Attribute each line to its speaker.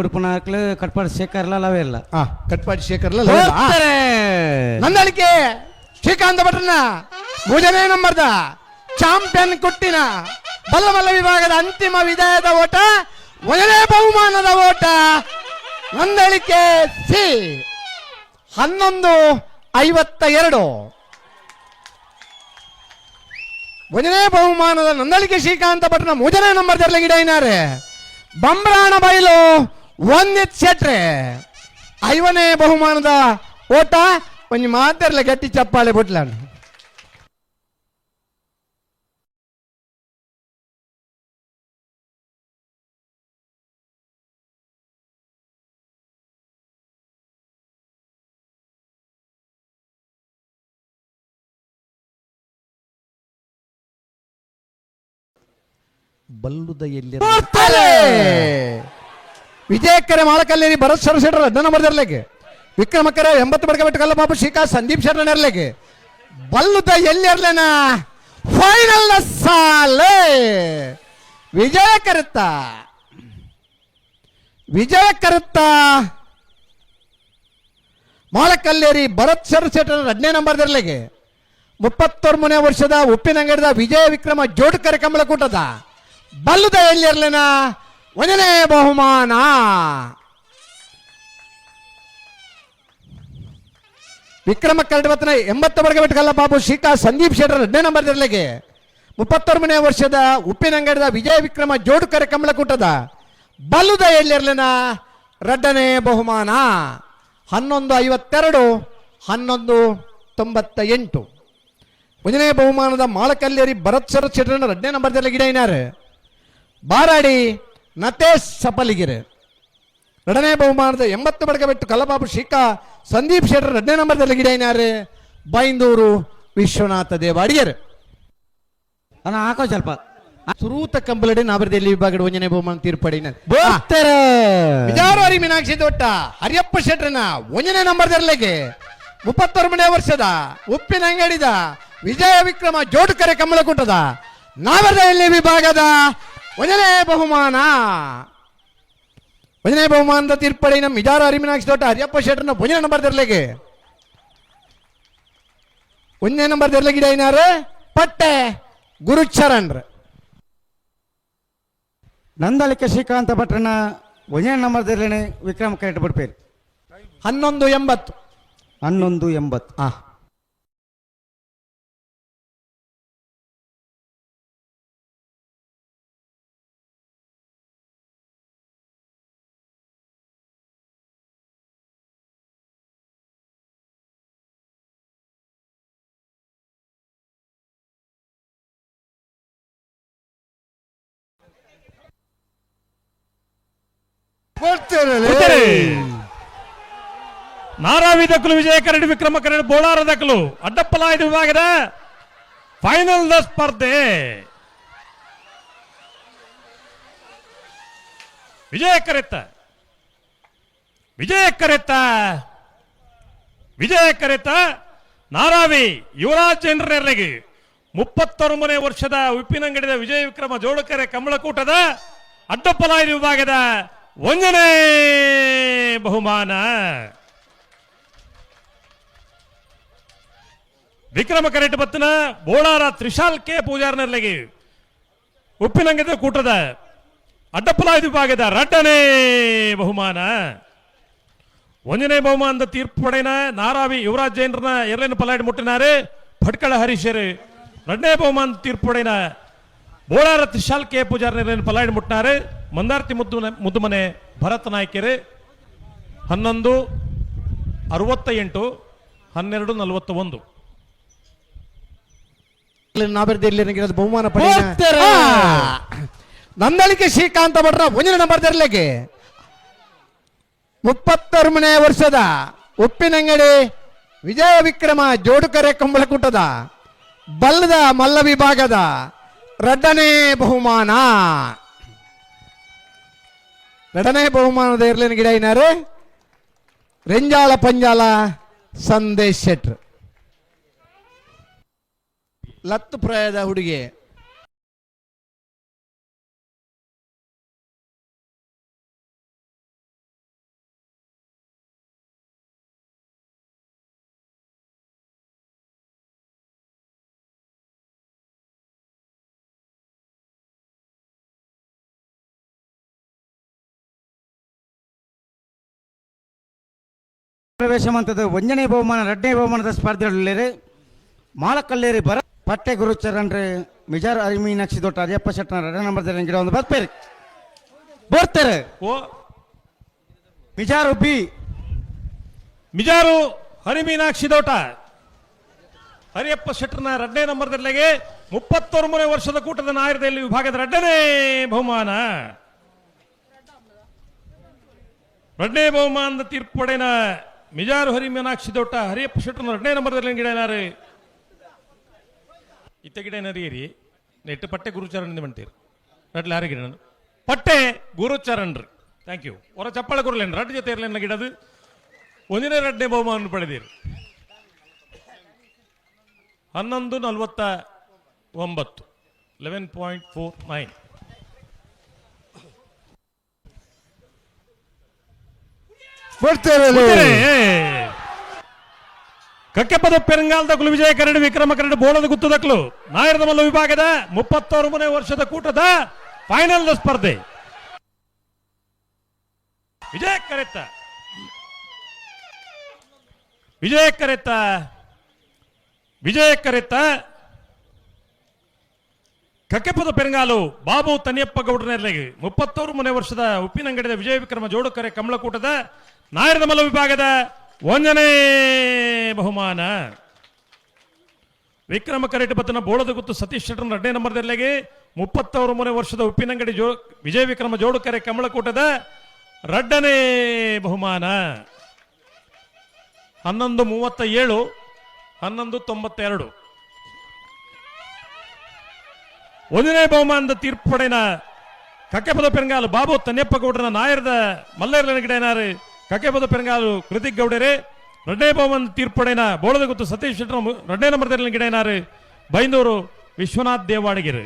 Speaker 1: ಪುಡುಪುನಾಕ್ಲು ಕಟ್ಪಾಡಿ ಶೇಖರ್ಲ ಅವೇ ಇಲ್ಲ.
Speaker 2: ಆ ಕಟ್ಪಾಡಿ ಶೇಖರ್ಲ
Speaker 1: ಹೋಗ್ತಾರೆ.
Speaker 2: ನಂದಳಿಕೆ ಶ್ರೀಕಾಂತ ಭಟ್ರನ ಭುಜನೇ ನಂಬರ್ದ ಚಾಂಪಿಯನ್ ಕೊಟ್ಟಿನ ಬಲ್ಲ ಬಲ್ಲ ವಿಭಾಗದ ಅಂತಿಮ ವಿಜಯದ ಓಟ ಮೊದಲನೇ ಬಹುಮಾನದ ಓಟ ನಂದಳಿಕೆ ಸಿ ಹನ್ನೊಂದು ಐವತ್ತ ಎರಡು ಮೊದಲನೇ ಬಹುಮಾನದ ನಂದಳಿಕೆ ಶ್ರೀಕಾಂತ ಭಟ್ರನ ಮೂಜನೇ ನಂಬರ್ ಗಿಡ ಏನಾರೆ ಬಂಬ್ರಾಣ ಬೈಲು ಒಂದಿತ್ ಶೆಟ್ರೆ ಐವನೇ ಬಹುಮಾನದ ಓಟ ಒಂದು ಮಾತಾಡ್ಲ ಗಟ್ಟಿ ಚಪ್ಪಾಳೆ ಬಿಟ್ಲಾನು ಬಲ್ಲುದ ಎಲ್ಲಿ ವಿಜಯಕರ ಮಾಳಕಲ್ಲೇರಿ ಭರತ್ ಶರ ಶೆಟ್ಟರ್ ನಂಬರ್ ವಿಕ್ರಮಕ್ಕರೆ ವಿಕ್ರಮಕರ ಎಂಬತ್ತು ಬಡಕ ಬಿಟ್ಟು ಕಲ್ಲ ಬಾಬು ಶ್ರೀಕಾ ಸಂದೀಪ್ ಶೆಟ್ಟರ್ ಇರ್ಲಿಕ್ಕೆ ಬಲ್ಲುದ ಎಲ್ಲಿ ಇರ್ಲೇನ ಫೈನಲ್ ಸಾಲೆ. ವಿಜಯ ಕರುತ್ತ ವಿಜಯ ಕರುತ್ತ ಮಾಳಕಲ್ಲೇರಿ ಭರತ್ ಸರ್ ಶೆಟ್ಟರ್ ಹದಿನೇ ನಂಬರ್ ಇರ್ಲಿಕ್ಕೆ ಮುಪ್ಪತ್ತೊಂಬನೇ ವರ್ಷದ ಉಪ್ಪಿನಂಗಡಿದ ವಿಜಯ ವಿಕ್ರಮ ಜೋಡಕರ ಕಮಲ ಕೂಟದ. ಬಲ್ಲುದ ಎಲ್ಲಿರ್ಲೇನ ಒಂದನೇ ಬಹುಮಾನ. ವಿಕ್ರಮ ಕರಡವತ್ನ ಎಂಬತ್ತು ವರ್ಗ ಬಿಟ್ಕಲ್ಲ ಬಾಬು. ಶ್ರೀಕಾ ಸಂದೀಪ್ ಶೆಟ್ಟರ್ ಹದಿನೈದು ನಂಬರ್ ಇರಲಿಕ್ಕೆ ಮುಪ್ಪತ್ತೊಂಬನೇ ವರ್ಷದ ಉಪ್ಪಿನಂಗಡದ ವಿಜಯ ವಿಕ್ರಮ ಜೋಡುಕರೆ ಕಮಲಕೂಟದ ಬಲ್ಲುದ ಎಲ್ಲಿರಲಿನ? ರಡ್ಡನೇ ಬಹುಮಾನ. ಹನ್ನೊಂದು ಐವತ್ತೆರಡು, ಹನ್ನೊಂದು ತೊಂಬತ್ತ ಎಂಟು ಒಂದನೇ ಬಹುಮಾನದ ಮಾಳಕಲ್ಲೇರಿ ಭರತ್ ಸರ್ ಶೆಟ್ಟರನ್ನು ರಡ್ಡನೇ ನಂಬರ್ದಲ್ಲಿ ಗಿಡ ಏನಾರು ಬಾರಾಡಿ ನತೇಶ್ ಸಪಲಿಗಿರೆ. ಎರಡನೇ ಬಹುಮಾನದ ಎಂಬತ್ತು ಬಡಗ ಬಿಟ್ಟು ಕಲ್ಲಬಾಬು ಶಿಖಾ ಸಂದೀಪ್ ಶೆಟ್ಟರ್ ಎರಡನೇ ನಂಬರ್ದಲ್ಲಿ ಗಿಡ ಏನಾರು ಬೈಂದೂರು ವಿಶ್ವನಾಥ ದೇವ ಅನ
Speaker 1: ಅಣ್ಣ ಹಾಕೋ ಸ್ವಲ್ಪ.
Speaker 2: ಸುರೂತ ಕಂಬಲಡಿ ನಾಬರದಲ್ಲಿ ವಿಭಾಗದ ಒಂಜನೇ ಬಹುಮಾನ ತೀರ್ಪಡಿನ. ವಿಜಾರವಾರಿ ಮೀನಾಕ್ಷಿ ದೊಡ್ಡ ಹರಿಯಪ್ಪ ಶೆಟ್ರನ ಒಂಜನೇ ನಂಬರ್ ದರ್ಲೆಗೆ ಮುಪ್ಪತ್ತೊಂಬನೇ ವರ್ಷದ ಉಪ್ಪಿನ ಅಂಗಡಿದ ವಿಜಯ ವಿಕ್ರಮ ಜೋಡುಕರೆ ಕಮಲಕೂಟದ ನಾವರದಲ್ಲಿ ವಿಭಾಗದ ಒಂದನೇ ಬಹುಮಾನ. ಒಂದನೇ ಬಹುಮಾನದ ತೀರ್ಪಡಿ ನಮ್ಮ ವಿಜಾರ ಹರಿಮೀನಾಕ್ಷಿ ದೊಡ್ಡ ಹರಿಯಪ್ಪ ಶೆಟ್ರನ ಒಂದನೇ ನಂಬರ್ ದರ್ಲೆಗೆ ಒಂದನೇ ನಂಬರ್ ದರ್ಲೆಗಿಡ ಏನಾರು? ಪಟ್ಟೆ. ಗುರುಚರಣ್ರ.
Speaker 1: ನಂದಳಿಕೆ ಶ್ರೀಕಾಂತ ಭಟ್ರನ ಒಂದನೇ ನಂಬರ್ದಲ್ಲಿ ವಿಕ್ರಮ ಕರೆಕ್ಟ್ ಬಿಡ್ಪೇರು
Speaker 2: ಹನ್ನೊಂದು ಎಂಬತ್ತು.
Speaker 1: ಹನ್ನೊಂದು ಎಂಬತ್ತು.
Speaker 2: ಆ.
Speaker 3: ನಾರಾವಿ ದಕ್ಕಲು ವಿಜಯ ಕರಡಿ ವಿಕ್ರಮ ಕರಡಿ ಬೋಳಾರ ದಕ್ಕಲು ಅಡ್ಡಪ್ಪಲಾಯದ ವಿಭಾಗದ ಫೈನಲ್ ದ ಸ್ಪರ್ಧೆ. ವಿಜಯ ಕರೆತ್ತ ವಿಜಯ ಕರೆತ್ತ ವಿಜಯ ಕರೆತ. ನಾರಾವಿ ಯುವರಾಜ್ ಮುಪ್ಪತ್ತೊಂಬನೇ ವರ್ಷದ ಉಪ್ಪಿನಂಗಡಿದ ವಿಜಯ ವಿಕ್ರಮ ಜೋಡಕೆರೆ ಕಮಲಕೂಟದ ಅಡ್ಡಪ್ಪಲಾಯದ ವಿಭಾಗದ ಒಂದನೇ ಬಹುಮಾನ. ವಿಕ್ರಮ ಕರೆಟ್ ಬತ್ತನ ಬೋಳಾರ ತ್ರಿಶಾಲ್ ಕೆ ಪೂಜಾರ್ನರ್ಲೆಗೆ ಉಪ್ಪಿನಂಗದ ಕೂಟದ ಅಡ್ಡಪ್ಪಲಾಯ್ದ ವಿಭಾಗದ ರಟ್ಟನೇ ಬಹುಮಾನ. ಒಂದನೇ ಬಹುಮಾನದ ತೀರ್ಪು ಪಡೆಯನ ನಾರಾವಿ ಯುವರಾಜ್ ಜೈನರನ್ನ ಎರಡನೇ ಪಲಾಡಿ ಮುಟ್ಟಿನಾರೆ? ಭಟ್ಕಳ ಹರೀಶರು. ಎರಡನೇ ಬಹುಮಾನ ತೀರ್ಪು ಪಡೆಯನ ಬೋಳಾರ ತ್ರಿಶಾಲ್ ಕೆ ಪೂಜಾರ್ನ ಎರಡನೇ ಪಲಾಡಿ ಮುಟ್ಟಿನಾರೆ? ಮಂದಾರ್ತಿ ಮುದ್ದು ಮುದ್ದುಮನೆ ಭರತ್ ನಾಯ್ಕೆರೆ ಹನ್ನೊಂದು ಅರವತ್ತ ಎಂಟು ಹನ್ನೆರಡು ನಲವತ್ತ ಒಂದು
Speaker 2: ನಾಬರದಲ್ಲಿ ನನಗಿರೋದು ಬಹುಮಾನ. ನಂದಳಿಕೆ ಶ್ರೀಕಾಂತ ಭಟ್ರ ಒಂದಿನ ನಂಬರ್ ದರ್ಲೆಗೆ ಮನೆ ವರ್ಷದ ಉಪ್ಪಿನಂಗಡಿ ವಿಜಯ ವಿಕ್ರಮ ಜೋಡುಕರೆ ಕಂಬಳಕೂಟದ ಬಲ್ಲದ ಮಲ್ಲ ವಿಭಾಗದ ರಡ್ಡನೇ ಬಹುಮಾನ. ಎರಡನೇ ಬಹುಮಾನದ ಇರ್ಲಿನ ಗಿಡ ಏನಾರು ರೆಂಜಾಳ ಪಂಜಾಲ ಸಂದೇಶ್ ಶೆಟ್ರ್. ಲತ್ತು ಪ್ರಾಯದ ಹುಡುಗಿ.
Speaker 1: ಪ್ರವೇಶ ಮಂತ್ರದ ಒಂದನೇ ಬಹುಮಾನ ಎರಡನೇ ಬಹುಮಾನದ ಸ್ಪರ್ಧೆಗಳಲ್ಲಿ ಮಾಲಕಲ್ಲೇರಿ ಬರ ಪಟ್ಟೆ ಗುರುಚರಣ್ರೆ ಮಿಜಾರ್ ಅರಿಮೀನಾಕ್ಷಿ ದೊಡ್ಡ ಅರಿಯಪ್ಪ ಶೆಟ್ಟನ ಎರಡನೇ ನಂಬರ್ದಲ್ಲಿ ಗಿಡ ಒಂದು ಬರ್ತೇರಿ. ಬರ್ತಾರೆ.
Speaker 3: ಓ.
Speaker 1: ಮಿಜಾರು ಬಿ
Speaker 3: ಮಿಜಾರು ಹರಿಮೀನಾಕ್ಷಿ ದೋಟ ಹರಿಯಪ್ಪ ಶೆಟ್ಟರ್ನ ಎರಡನೇ ನಂಬರ್ದಲ್ಲಿಗೆ ಮುಪ್ಪತ್ತೊಂಬನೇ ವರ್ಷದ ಕೂಟದ ನಾಯರದಲ್ಲಿ ವಿಭಾಗದ ಎರಡನೇ ಬಹುಮಾನ. ಎರಡನೇ ಬಹುಮಾನದ ತೀರ್ಪಡೆನ ಮಿಜಾರು ಹರಿಮೀನಾಕ್ಷಿ ದೊಡ್ಡ ಹರಿಯಪ್ಪ ಶೆಟ್ಟ ಎರಡನೇ ನಂಬರ್ದಲ್ಲಿ ಗಿಡನಾರು ಇತ್ತ ಗಿಡ ನರಿಯರಿ ನೆಟ್ಟು ಪಟ್ಟೆ ಗುರುಚರಣ್ ಮಂಟೀರಿ ನಟ್ಲಿ ಯಾರ ಗಿಡ ಪಟ್ಟೆ ಗುರುಚರಣ್ ರೀ. ಥ್ಯಾಂಕ್ ಯು ಹೊರ ಚಪ್ಪಾಳೆ ಕೊರ್ಲೇನು ರಡ್ ಜೊತೆ ಇರಲಿಲ್ಲ ಗಿಡದು ಒಂದನೇ ಎರಡನೇ ಬಹುಮಾನ ಪಡೆದಿರಿ. ಹನ್ನೊಂದು ನಲ್ವತ್ತ ಒಂಬತ್ತು. ಲೆವೆನ್ ಪಾಯಿಂಟ್ ಫೋರ್ ನೈನ್ ಕಕ್ಕೆಪದ ಪೆರಂಗಾಲದ ವಿಜಯ ಕರಡಿ, ವಿಕ್ರಮ ಕರಡಿ, ಬೋಳದ ಗುತ್ತದಕ್ಲು ನಾಯರದ ಮಲ್ಲ ವಿಭಾಗದ ಮುಪ್ಪತ್ತೊಂಬನೇ ವರ್ಷದ ಕೂಟದ ಫೈನಲ್ ಸ್ಪರ್ಧೆ. ವಿಜಯ ಕರೆತ್ತ ವಿಜಯ ಕರೆತ್ತ ವಿಜಯ ಕರೆತ್ತ ಕಕ್ಕೆಪದ ಪೆರಂಗಾಲು ಬಾಬು ತನಿಯಪ್ಪ ಗೌಡನಲ್ಲಿ ಮುಪ್ಪತ್ತೋರು ಮನೆ ವರ್ಷದ ಉಪ್ಪಿನಂಗಡಿದ ವಿಜಯ ವಿಕ್ರಮ ಜೋಡುಕರೆ ಕಮಲಕೂಟದ ನಾಯರದ ಮಲ್ಲ ವಿಭಾಗದ ಒಂದನೇ ಬಹುಮಾನ. ವಿಕ್ರಮ ಕರೆಟ್ ಬತ್ತನ ಬೋಳದ ಗುತ್ತು ಸತೀಶ್ ಶೆಟ್ಟರ್ ಎರಡನೇ ನಂಬರ್ದಲ್ಲಿಗೆ ಮುಪ್ಪತ್ತವರು ಮೂರನೇ ವರ್ಷದ ಉಪ್ಪಿನಂಗಡಿ ಜೋ, ವಿಜಯ ವಿಕ್ರಮ ಜೋಡುಕರೆ ಕಮಲಕೂಟದ ರಡ್ಡನೇ ಬಹುಮಾನ. ಹನ್ನೊಂದು ಮೂವತ್ತ ಏಳು ಹನ್ನೊಂದು ತೊಂಬತ್ತೆರಡು. ಒಂದನೇ ಬಹುಮಾನದ ತೀರ್ಪಡೆನ ಕಕ್ಕೆಪದ ಪೆರಂಗಾಲು ಬಾಬು ತನ್ಯಪ್ಪ ಗೌಡರ ನಾಯರದ ಮಲ್ಲೇರ್ಲನ ಗಿಡನಾರು ಕಕ್ಕೆಪದ ಪೆರಂಗಾಲು ಕೃತಿಕ್ ಗೌಡರೇ, ರಡ್ಡೇ ಭವನ್ ತೀರ್ಪಡೆನ ಬೋಳದ ಗೊತ್ತು ಸತೀಶ್ ಶೆಟ್ಟರ್ ಎರಡನೇ ಗಿಡ ಗಿಡನಾರು ಬೈಂದೂರು ವಿಶ್ವನಾಥ್ ದೇವಾಡಿಗೆರೆ